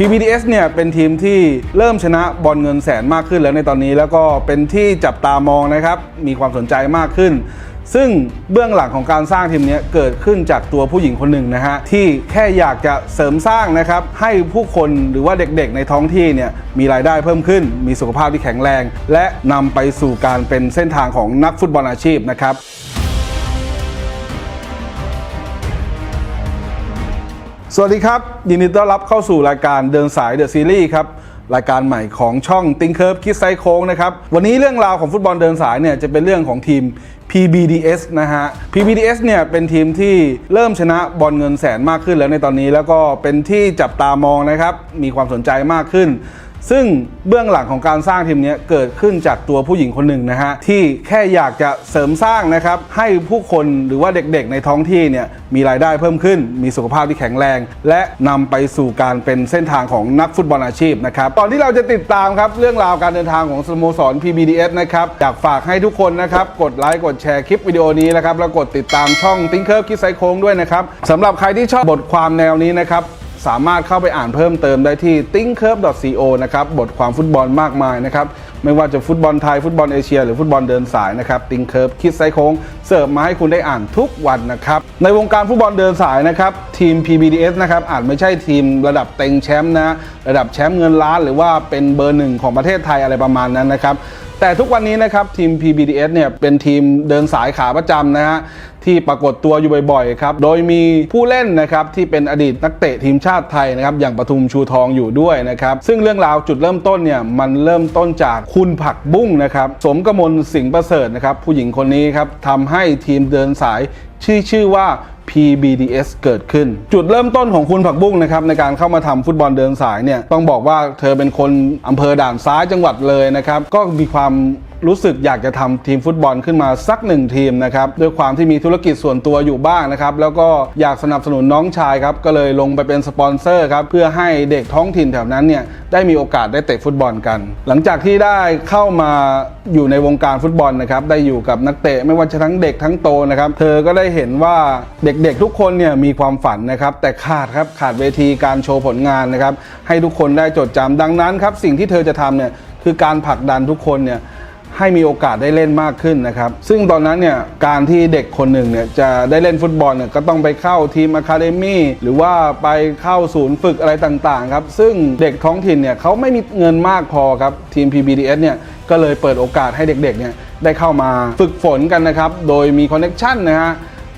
PBDS เนี่ยเป็นทีมที่เริ่มชนะบอลเงินแสนมากขึ้นแล้วในตอนนี้ แล้วก็เป็นที่จับตามองนะครับ มีความสนใจมากขึ้น ซึ่งเบื้องหลังของการสร้างทีมนี้เกิดขึ้นจากตัวผู้หญิงคนหนึ่งนะฮะที่แค่อยากจะเสริมสร้างนะครับให้ผู้คนหรือว่าเด็กๆ ในท้องที่เนี่ยมีรายได้เพิ่มขึ้น มีสุขภาพที่แข็งแรง และนำไปสู่การเป็นเส้นทางของนักฟุตบอลอาชีพนะครับ สวัสดีครับ ยินดีต้อนรับเข้าสู่รายการเดินสายเดอะซีรีส์ครับ รายการใหม่ของช่องติงเคิร์ฟคิดไซโค้งนะครับ วันนี้เรื่องราวของฟุตบอลเดินสายเนี่ยจะเป็นเรื่องของทีม PBDS นะฮะ PBDS เนี่ยเป็นทีมที่เริ่มชนะบอลเงินแสนมากขึ้นแล้วในตอนนี้ แล้วก็เป็นที่จับตามองนะครับ มีความสนใจมากขึ้น ซึ่งเบื้องหลังของการสร้างทีมเนี้ยเกิดขึ้นจากตัวผู้หญิงคนหนึ่งนะฮะ ที่แค่อยากจะเสริมสร้างนะครับ ให้ผู้คนหรือว่าเด็กๆในท้องที่เนี่ยมีรายได้เพิ่มขึ้น มีสุขภาพที่แข็งแรง และนำไปสู่การเป็นเส้นทางของนักฟุตบอลอาชีพนะครับก่อนที่เราจะติดตามครับเรื่องราวการเดินทางของสโมสร PBDS นะครับอยากฝากให้ทุกคนนะครับกดไลค์กดแชร์คลิปวิดีโอนี้นะครับแล้วกดติดตามช่องติ้งเคิร์ฟคิดไซโค้งด้วยนะครับสำหรับใครที่ชอบบทความแนวนี้นะครับ สามารถเข้าไปอ่านเพิ่มเติมได้ที่ thinkcurve.co นะครับบทความฟุตบอลมากมายนะครับไม่ว่าจะฟุตบอลไทย ฟุตบอลเอเชีย หรือฟุตบอลเดินสายนะครับ thinkcurve คิดไซโค้งเสิร์ฟมาให้คุณได้อ่านทุกวันนะครับในวงการฟุตบอลเดินสายนะครับทีม PBDS นะครับอาจไม่ใช่ทีมระดับเต็งแชมป์นะระดับแชมป์เงินล้าน หรือว่าเป็นเบอร์หนึ่งของประเทศไทยอะไรประมาณนั้นนะครับ แต่ทุกวันนี้นะครับทีม PBDS เนี่ยเป็นทีมเดินสายขาประจำนะฮะที่ปรากฏตัวอยู่บ่อยๆครับ โดยมีผู้เล่นนะครับที่เป็นอดีตนักเตะทีมชาติไทยนะครับอย่างปทุมชูทองอยู่ด้วยนะครับ ซึ่งเรื่องราวจุดเริ่มต้นเนี่ยมันเริ่มต้นจากคุณผักบุ้งนะครับสมกมลสิงห์ประเสริฐนะครับผู้หญิงคนนี้ครับทำให้ทีมเดินสายชื่อชื่อว่า PBDS เกิดขึ้น จุดเริ่มต้นของคุณผักบุ้งนะครับในการเข้ามาทำฟุตบอลเดินสายเนี่ยต้องบอกว่าเธอเป็นคนอำเภอด่านซ้ายจังหวัดเลยนะครับก็มีความ รู้สึกอยากจะทำทีมฟุตบอลขึ้นมาสักหนึ่งทีมนะครับด้วยความที่มีธุรกิจส่วนตัวอยู่บ้างนะครับแล้วก็อยากสนับสนุนน้องชายครับก็เลยลงไปเป็นสปอนเซอร์ครับเพื่อให้เด็กท้องถิ่นแถวนั้นเนี่ยได้มีโอกาสได้เตะฟุตบอลกัน หลังจากที่ได้เข้ามาอยู่ในวงการฟุตบอลนะครับได้อยู่กับนักเตะไม่ว่าจะทั้งเด็กทั้งโตนะครับเธอก็ได้เห็นว่าเด็กๆทุกคนเนี่ยมีความฝันนะครับแต่ขาดครับขาดเวทีการโชว์ผลงานนะครับให้ทุกคนได้จดจำดังนั้นครับสิ่งที่เธอจะทำเนี่ยคือการผลักดันทุกคนเนี่ย ให้มีโอกาสได้เล่นมากขึ้นนะครับ ซึ่งตอนนั้นเนี่ยการที่เด็กคนหนึ่งเนี่ยจะได้เล่นฟุตบอลเนี่ยก็ต้องไปเข้าทีมอะคาเดมี่หรือว่าไปเข้าศูนย์ฝึกอะไรต่างๆครับ ซึ่งเด็กท้องถิ่นเนี่ยเขาไม่มีเงินมากพอครับ ทีม PBDS เนี่ยก็เลยเปิดโอกาสให้เด็กๆเนี่ยได้เข้ามาฝึกฝนกันนะครับ โดยมีคอนเน็ชันนะฮะ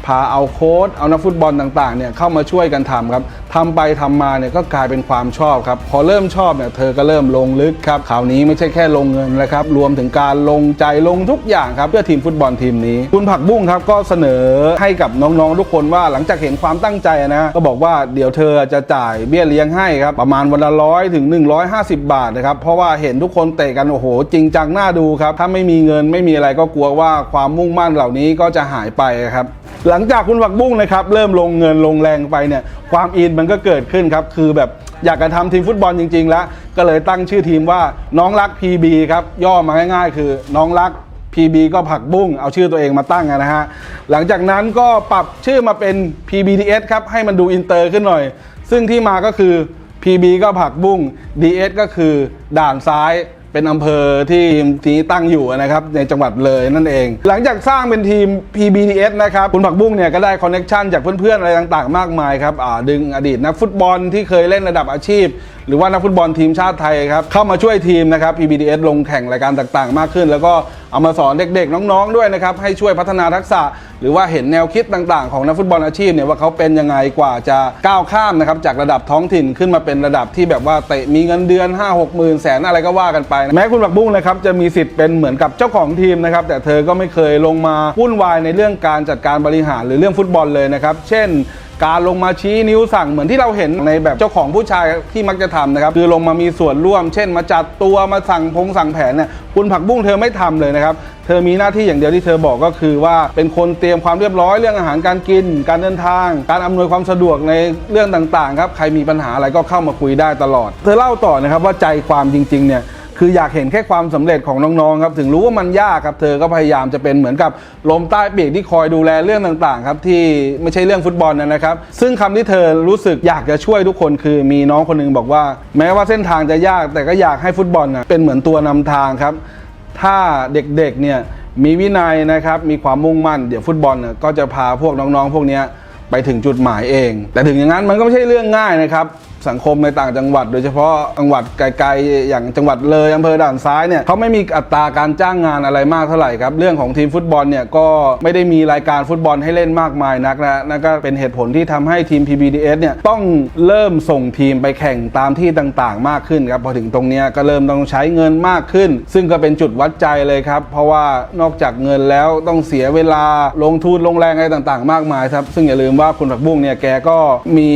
พาเอาโค้ชเอานักฟุตบอลต่างๆเนี่ยเข้ามาช่วยกันทำครับ ทำไปทำมาเนี่ยก็กลายเป็นความชอบครับ พอเริ่มชอบเนี่ยเธอก็เริ่มลงลึกครับคราวนี้ไม่ใช่แค่ลงเงินนะครับรวมถึงการลงใจลงทุกอย่างครับเพื่อทีมฟุตบอลทีมนี้ คุณผักบุ้งครับก็เสนอให้กับน้องๆทุกคนว่าหลังจากเห็นความตั้งใจนะก็บอกว่าเดี๋ยวเธอจะจ่ายเบี้ยเลี้ยงให้ครับประมาณวันละร้อยถึง 150 บาทนะครับเพราะว่าเห็นทุกคนเตะกันโอ้โห จริงจังน่าดูครับถ้าไม่มีเงินไม่มีอะไรก็กลัวว่าความมุ่งมั่นเหล่านี้ก็จะหายไปครับหลังจากคุณผักบุ้งนะครับเริ่มลงเงินลงแรงไปเนี่ยความอินมันก็เกิดขึ้นครับ คือแบบอยากจะทำทีมฟุตบอลจริง ๆ แล้ว ก็เลยตั้งชื่อทีมว่าน้องรัก PB ครับ ย่อมาง่าย ๆ คือน้องรัก PB ก็ผักบุ้งเอาชื่อตัวเองมาตั้งนะฮะ หลังจากนั้นก็ปรับชื่อมาเป็น PBDS ครับ ให้มันดูอินเตอร์ขึ้นหน่อย ซึ่งที่มาก็คือ PB ก็ผักบุ้ง DS ก็คือด่านซ้าย เป็นอำเภอที่ทีมตั้งอยู่นะครับในจังหวัดเลยนั่นเอง หลังจากสร้างเป็นทีม PBDS นะครับคุณผักบุ้งเนี่ยก็ได้คอนเน็ชันจากเพื่อนๆ อะไรต่างๆ มากมายครับดึงอดีตนักฟุตบอลที่เคยเล่นระดับอาชีพ หรือว่านักฟุตบอลทีมชาติไทยครับเข้ามาช่วยทีมนะครับ PBDS ลงแข่งรายการต่างๆ มากขึ้น แล้วก็เอามาสอนเด็กๆ น้องๆด้วยนะครับให้ช่วยพัฒนาทักษะ หรือว่าเห็นแนวคิดต่างๆ ของนักฟุตบอลอาชีพเนี่ยว่าเขาเป็นยังไงกว่าจะก้าวข้ามนะครับจากระดับท้องถิ่นขึ้นมาเป็นระดับที่แบบว่าเตะมีเงินเดือน 5 6 หมื่นแสนอะไรก็ว่ากันไปนะแม้คุณผักบุ้งนะครับจะมีสิทธิ์เป็นเหมือนกับเจ้าของทีมนะครับแต่เธอก็ไม่เคยลงมาวุ่นวายในเรื่องการจัดการบริหารหรือเรื่องฟุตบอลเลยนะครับเช่น การลงมาชี้นิ้วสั่งเหมือนที่เราเห็นในแบบเจ้าของผู้ชายที่มักจะทำนะครับคือลงมามีส่วนร่วม เช่น มาจัดตัวมาสั่งพงสั่งแผนเนี่ยคุณผักบุ้งเธอไม่ทำเลยนะครับเธอมีหน้าที่อย่างเดียวที่เธอบอกก็คือว่าเป็นคนเตรียมความเรียบร้อยเรื่องอาหารการกิน การเดินทาง การอำนวยความสะดวกในเรื่องต่างๆครับใครมีปัญหาอะไรก็เข้ามาคุยได้ตลอด เธอเล่าต่อนะครับว่าใจความจริงๆเนี่ย คืออยากเห็นแค่ความสำเร็จของน้องๆครับถึงรู้ว่ามันยากครับเธอก็พยายามจะเป็นเหมือนกับลมใต้ปีกที่คอยดูแลเรื่องต่างๆครับที่ไม่ใช่เรื่องฟุตบอลนะครับ ซึ่งคำที่เธอรู้สึกอยากจะช่วยทุกคนคือมีน้องคนหนึงบอกว่า แม้ว่าเส้นทางจะยากแต่ก็อยากให้ฟุตบอลนะเป็นเหมือนตัวนำทางครับ ถ้าเด็กๆเนี่ยมีวินัยนะครับ มีความมุ่งมั่น เดี๋ยวฟุตบอลเนี่ยก็จะพาพวกน้องๆ พวกนี้ไปถึงจุดหมายเอง แต่ถึงอย่างนั้นมันก็ไม่ใช่เรื่องง่ายนะครับ สังคมในต่างจังหวัด โดยเฉพาะจังหวัดไกลๆอย่างจังหวัดเลยอำเภอด่านซ้ายเนี่ยเขาไม่มีอัตราการจ้างงานอะไรมากเท่าไหร่ครับเรื่องของทีมฟุตบอลเนี่ยก็ไม่ได้มีรายการฟุตบอลให้เล่นมากมายนักนะนั่นก็เป็นเหตุผลที่ทำให้ทีม PBDS เนี่ยต้องเริ่มส่งทีมไปแข่งตามที่ต่างๆ มากขึ้นครับพอถึงตรงนี้ก็เริ่มต้องใช้เงินมากขึ้น ซึ่งก็เป็นจุดวัดใจเลยครับ เพราะว่านอกจากเงินแล้วต้องเสียเวลาลงทุนลงแรงอะไรต่างๆ มากมายครับซึ่งอย่าลืมว่าคุณผักบุ้งเนี่ยแกก็มี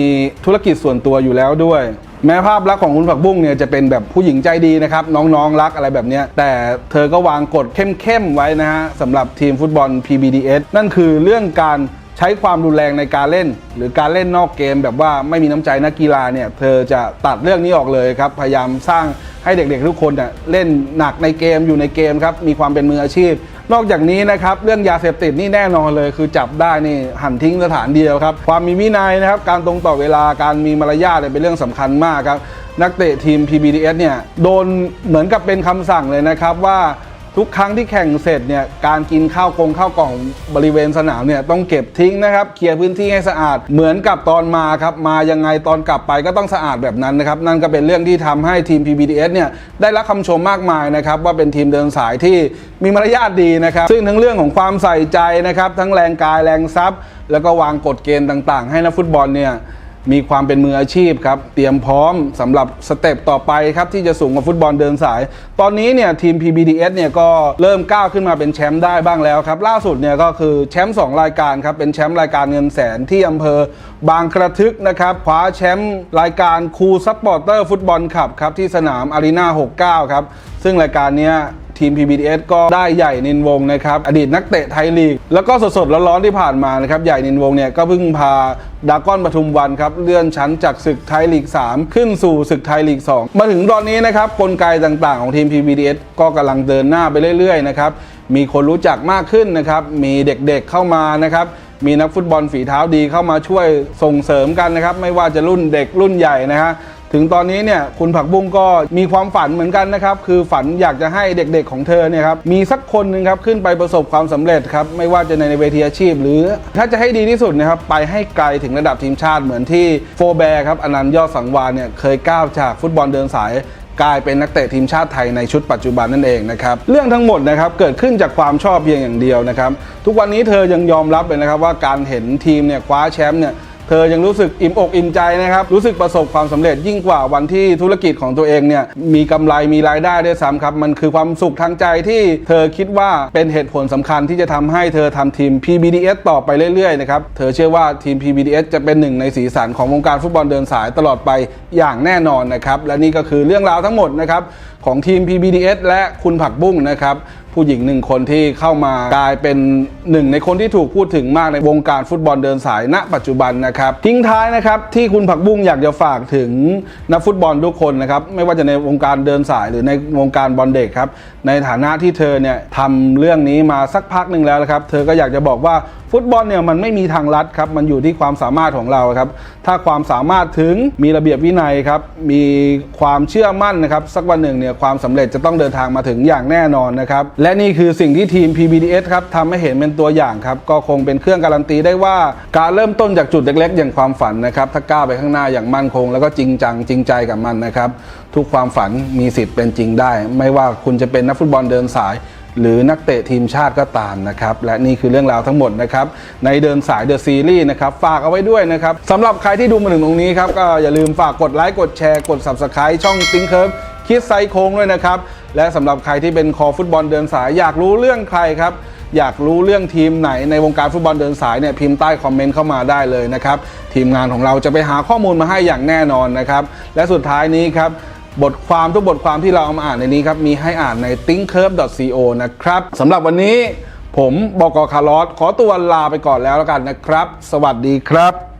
ธุรกิจส่วนตัวอยู่แล้วด้วย แม้ภาพลักษณ์ของคุณผักบุ้งเนี่ยจะเป็นแบบผู้หญิงใจดีนะครับ น้องๆรักอะไรแบบนี้แต่เธอก็วางกฎเข้มๆไว้นะฮะสำหรับทีมฟุตบอล PBDS นั่นคือเรื่องการใช้ความรุนแรงในการเล่น หรือการเล่นนอกเกมแบบว่าไม่มีน้ำใจนักกีฬาเนี่ยเธอจะตัดเรื่องนี้ออกเลยครับ พยายามสร้างให้เด็กๆทุกคนเนี่ยเล่นหนักในเกมอยู่ในเกมครับมีความเป็นมืออาชีพ นอกจากนี้นะครับเรื่องยาเสพติดนี่แน่นอนเลยคือจับได้นี่หั่นทิ้งสถานเดียวครับความมีวินัยนะครับการตรงต่อเวลาการมีมารยาทเนี่ยเป็นเรื่องสำคัญมากครับนักเตะทีม PBDS เนี่ยโดนเหมือนกับเป็นคำสั่งเลยนะครับว่า ทุกครั้งที่แข่งเสร็จเนี่ยการกินข้าวกงข้าวกล่องบริเวณสนามเนี่ยต้องเก็บทิ้งนะครับเคลียร์พื้นที่ให้สะอาด เหมือนกับตอนมาครับมายังไงตอนกลับไปก็ต้องสะอาดแบบนั้นนะครับนั่นก็เป็นเรื่องที่ทำให้ทีม PBDS เนี่ยได้รับคำชมมากมายนะครับว่าเป็นทีมเดินสายที่มีมารยาทดีนะครับซึ่งทั้งเรื่องของความใส่ใจนะครับทั้งแรงกายแรงทรัพย์ แล้วก็วางกฎเกณฑ์ต่าง ๆ ให้นักฟุตบอลเนี่ย มีความเป็นมืออาชีพครับ เตรียมพร้อมสำหรับสเต็ปต่อไปครับ ที่จะสูงกว่าฟุตบอลเดินสาย ตอนนี้เนี่ยทีม PBDS เนี่ยก็เริ่มก้าวขึ้นมาเป็นแชมป์ได้บ้างแล้วครับ ล่าสุดเนี่ยก็คือแชมป์2รายการครับ เป็นแชมป์รายการเงินแสนที่อำเภอบางกระทึกนะครับคว้าแชมป์รายการคูซัพพอร์เตอร์ฟุตบอลคับครับที่สนามอารีนา69 ครับ ซึ่งรายการเนี้ย ทีม PBDS ก็ได้ใหญ่นินวงนะครับ อดีตนักเตะไทยลีก แล้วก็สดๆร้อนๆที่ผ่านมานะครับ ใหญ่นินวงเนี่ยก็เพิ่งพาดากอนปทุมวันครับ เลื่อนชั้นจากศึกไทยลีก 3 ขึ้นสู่ศึกไทยลีก 2 มาถึงตอนนี้นะครับกลไกต่างๆของทีม PBDS ก็กำลังเดินหน้าไปเรื่อยๆนะครับมีคนรู้จักมากขึ้นนะครับมีเด็กๆเข้ามานะครับมีนักฟุตบอลฝีเท้าดีเข้ามาช่วยส่งเสริมกันนะครับ ไม่ว่าจะรุ่นเด็กรุ่นใหญ่นะฮะ ถึงตอนนี้เนี่ยคุณผักบุ้งก็มีความฝันเหมือนกันนะครับคือฝันอยากจะให้เด็กๆของเธอเนี่ยครับมีสักคนหนึ่งครับขึ้นไปประสบความสำเร็จครับไม่ว่าจะในเวทีอาชีพ หรือถ้าจะให้ดีที่สุดนะครับไปให้ไกลถึงระดับทีมชาติเหมือนที่โฟแบร์ครับอนันต์ยอดสังวานเนี่ยเคยก้าวจากฟุตบอลเดินสายกลายเป็นนักเตะทีมชาติไทยในชุดปัจจุบันนั่นเองนะครับเรื่องทั้งหมดนะครับเกิดขึ้นจากความชอบเพียงอย่างเดียวนะครับทุกวันนี้เธอยังยอมรับเลยนะครับว่าการเห็นทีมเนี่ยคว้าแชมป์เนี่ย เธอยังรู้สึกอิ่มอกอิ่มใจนะครับ รู้สึกประสบความสำเร็จยิ่งกว่าวันที่ธุรกิจของตัวเองเนี่ยมีกำไรมีรายได้ด้วยซ้ำครับ มันคือความสุขทางใจที่เธอคิดว่าเป็นเหตุผลสำคัญที่จะทำให้เธอทำทีม PBDS ต่อไปเรื่อยๆนะครับ เธอเชื่อว่าทีม PBDS จะเป็นหนึ่งในสีสันของวงการฟุตบอลเดินสายตลอดไปอย่างแน่นอนนะครับ และนี่ก็คือเรื่องราวทั้งหมดนะครับของทีม PBDS และคุณผักบุ้งนะครับ ผู้หญิงหนึ่งคนที่เข้ามากลายเป็นหนึ่งในคนที่ถูกพูดถึงมากในวงการฟุตบอลเดินสายณ ปัจจุบันนะครับ ทิ้งท้ายนะครับที่คุณผักบุ้งอยากจะฝากถึงนักฟุตบอลทุกคนนะครับไม่ว่าจะในวงการเดินสายหรือในวงการบอลเด็กครับในฐานะที่เธอเนี่ยทำเรื่องนี้มาสักพักหนึ่งแล้วนะครับ เธอก็อยากจะบอกว่าฟุตบอลเนี่ยมันไม่มีทางลัดครับมันอยู่ที่ความสามารถของเราครับถ้าความสามารถถึงมีระเบียบวินัยครับมีความเชื่อมั่นนะครับสักวันหนึ่งเนี่ยความสำเร็จจะต้องเดินทางมาถึงอย่างแน่นอนนะครับและนี่คือสิ่งที่ทีม PBDS ครับทำให้เห็นเป็นตัวอย่างครับ ก็คงเป็นเครื่องการันตีได้ว่าการเริ่มต้นจากจุดเล็กๆ อย่างความฝันนะครับ ถ้าก้าวไปข้างหน้าอย่างมั่นคง แล้วก็จริงจังจริงใจกับมันนะครับ ทุกความฝันมีสิทธิ์เป็นจริงได้ ไม่ว่าคุณจะเป็นนักฟุตบอลเดินสาย หรือนักเตะทีมชาติก็ตามนะครับ และนี่คือเรื่องราวทั้งหมดนะครับในเดินสายเดอะซีรีส์นะครับฝากเอาไว้ด้วยนะครับสำหรับใครที่ดูมาถึงตรงนี้ครับก็อย่าลืมฝากกดไลค์กดแชร์กด Subscribe ช่องติ้งเคิร์ฟ คิดไซโค้งด้วยนะครับ และสำหรับใครที่เป็นคอฟุตบอลเดินสาย อยากรู้เรื่องใครครับ อยากรู้เรื่องทีมไหนในวงการฟุตบอลเดินสายเนี่ยพิมพ์ใต้คอมเมนต์เข้ามาได้เลยนะครับ ทีมงานของเราจะไปหาข้อมูลมาให้อย่างแน่นอนนะครับ และสุดท้ายนี้ครับบทความทุกบทความที่เราเอามาอ่านในนี้ครับมีให้อ่านใน thinkcurve.co นะครับสำหรับวันนี้ผมบอกคาร์ลอสขอตัวลาไปก่อนแล้วแล้วกันนะครับ สวัสดีครับ